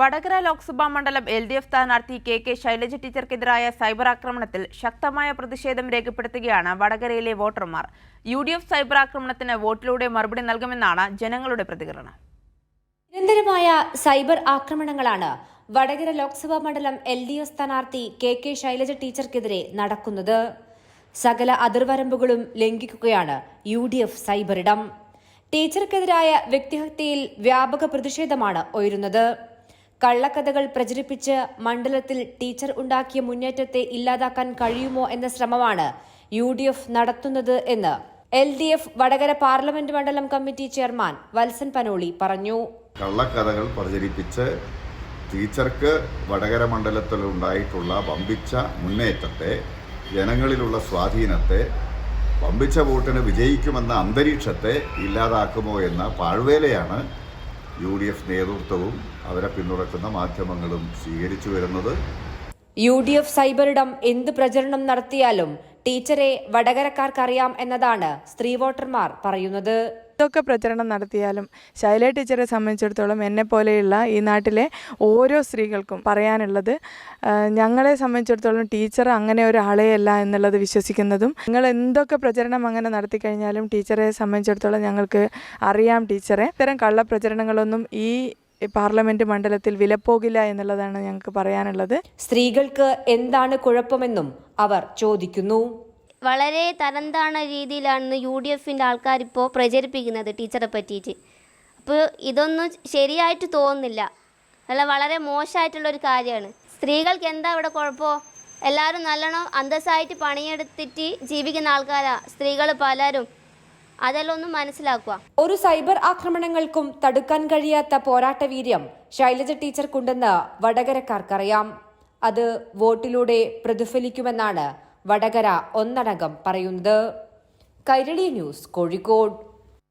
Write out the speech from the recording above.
വടകര ലോക്സഭാ മണ്ഡലം L D F സ്ഥാനാർത്ഥി K K Shailaja ടീച്ചർക്കെതിരായ സൈബർ ആക്രമണത്തിൽ ശക്തമായ പ്രതിഷേധം രേഖപ്പെടുത്തുകയാണ് വടകരയിലെ വോട്ടർമാർ. യു ഡി എഫ് സൈബർ ആക്രമണത്തിന് വോട്ടിലൂടെ മറുപടി നൽകുമെന്നാണ് ജനങ്ങളുടെ പ്രതികരണം. നിരന്തരമായ സൈബർ ആക്രമണങ്ങളാണ് വടകര ലോക്സഭാ മണ്ഡലം എൽ ഡി എഫ് സ്ഥാനാർത്ഥി കെ കെ ശൈലജ ടീച്ചർക്കെതിരെ നടക്കുന്നത്. സകല അതിർവരമ്പുകളും ലംഘിക്കുകയാണ് യു ഡി എഫ് സൈബറിടം. ടീച്ചർക്കെതിരായ വ്യക്തിഹത്യയിൽ വ്യാപക പ്രതിഷേധമാണ് ഉയരുന്നത്. കള്ളക്കഥകൾ പ്രചരിപ്പിച്ച് മണ്ഡലത്തിൽ ടീച്ചർ ഉണ്ടാക്കിയ മുന്നേറ്റത്തെ ഇല്ലാതാക്കാൻ കഴിയുമോ എന്ന ശ്രമമാണ് യു ഡി എഫ് നടത്തുന്നത് എന്ന് L D F Vadakara parliament മണ്ഡലം കമ്മിറ്റി ചെയർമാൻ വത്സൻ പനോളി പറഞ്ഞു. കള്ളക്കഥകൾ പ്രചരിപ്പിച്ച് ടീച്ചർക്ക് വടകര മണ്ഡലത്തിൽ ഉണ്ടായിട്ടുള്ള വമ്പിച്ച മുന്നേറ്റത്തെ ജനങ്ങളിലുള്ള സ്വാധീനത്തെ വമ്പിച്ച വോട്ടിന് വിജയിക്കുമെന്ന അന്തരീക്ഷത്തെ ഇല്ലാതാക്കുമോ എന്ന പാഴ്വേലയാണ് യു ഡി എഫ് നേതൃത്വവും അവരെ പിന്തുണക്കുന്ന മാധ്യമങ്ങളും സ്വീകരിച്ചു വരുന്നത് യു ഡി എഫ് സൈബറിടം എന്ത് പ്രചരണം നടത്തിയാലും ടീച്ചറെ വടകരക്കാർക്കറിയാം എന്നതാണ് സ്ത്രീ വോട്ടർമാർ പറയുന്നത്. എന്തൊക്കെ പ്രചരണം നടത്തിയാലും ശൈല ടീച്ചറെ സംബന്ധിച്ചിടത്തോളം എന്നെ പോലെയുള്ള ഈ നാട്ടിലെ ഓരോ സ്ത്രീകൾക്കും പറയാനുള്ളത് ഞങ്ങളെ സംബന്ധിച്ചിടത്തോളം ടീച്ചർ അങ്ങനെ ഒരാളെയല്ല എന്നുള്ളത് വിശ്വസിക്കുന്നതും നിങ്ങൾ എന്തൊക്കെ പ്രചരണം അങ്ങനെ നടത്തി കഴിഞ്ഞാലും ടീച്ചറെ സംബന്ധിച്ചിടത്തോളം ഞങ്ങൾക്ക് അറിയാം ടീച്ചറെ. ഇത്തരം കള്ളപ്രചരണങ്ങളൊന്നും ഈ പാർലമെന്റ് മണ്ഡലത്തിൽ വിലപ്പോകില്ല എന്നുള്ളതാണ് ഞങ്ങൾക്ക് പറയാനുള്ളത്. സ്ത്രീകൾക്ക് എന്താണ് കുഴപ്പമെന്നും അവർ ചോദിക്കുന്നു. വളരെ തരംതാണ രീതിയിലാണ് യു ഡി എഫിന്റെ ആൾക്കാർ ഇപ്പോൾ പ്രചരിപ്പിക്കുന്നത് ടീച്ചറെ പറ്റിയിട്ട്. അപ്പോൾ ഇതൊന്നും ശരിയായിട്ട് തോന്നുന്നില്ല. അല്ല വളരെ മോശമായിട്ടുള്ള ഒരു കാര്യമാണ്. സ്ത്രീകൾക്ക് എന്താ ഇവിടെ കുഴപ്പമോ എല്ലാവരും നല്ലോണം അന്തസ്സായിട്ട് പണിയെടുത്തിട്ട് ജീവിക്കുന്ന ആൾക്കാരാ സ്ത്രീകൾ പലരും. അതെല്ലാം ഒന്ന് മനസ്സിലാക്കുക ഒരു സൈബർ ആക്രമണങ്ങൾക്കും തടുക്കാൻ കഴിയാത്ത പോരാട്ട വീര്യം ശൈലജ ടീച്ചർക്കുണ്ടെന്ന് വടകരക്കാർക്കറിയാം. അത് വോട്ടിലൂടെ പ്രതിഫലിക്കുമെന്നാണ് വടകര ഒന്നടങ്കം പറയുന്നത്. കൈരളി ന്യൂസ് കോഴിക്കോട്.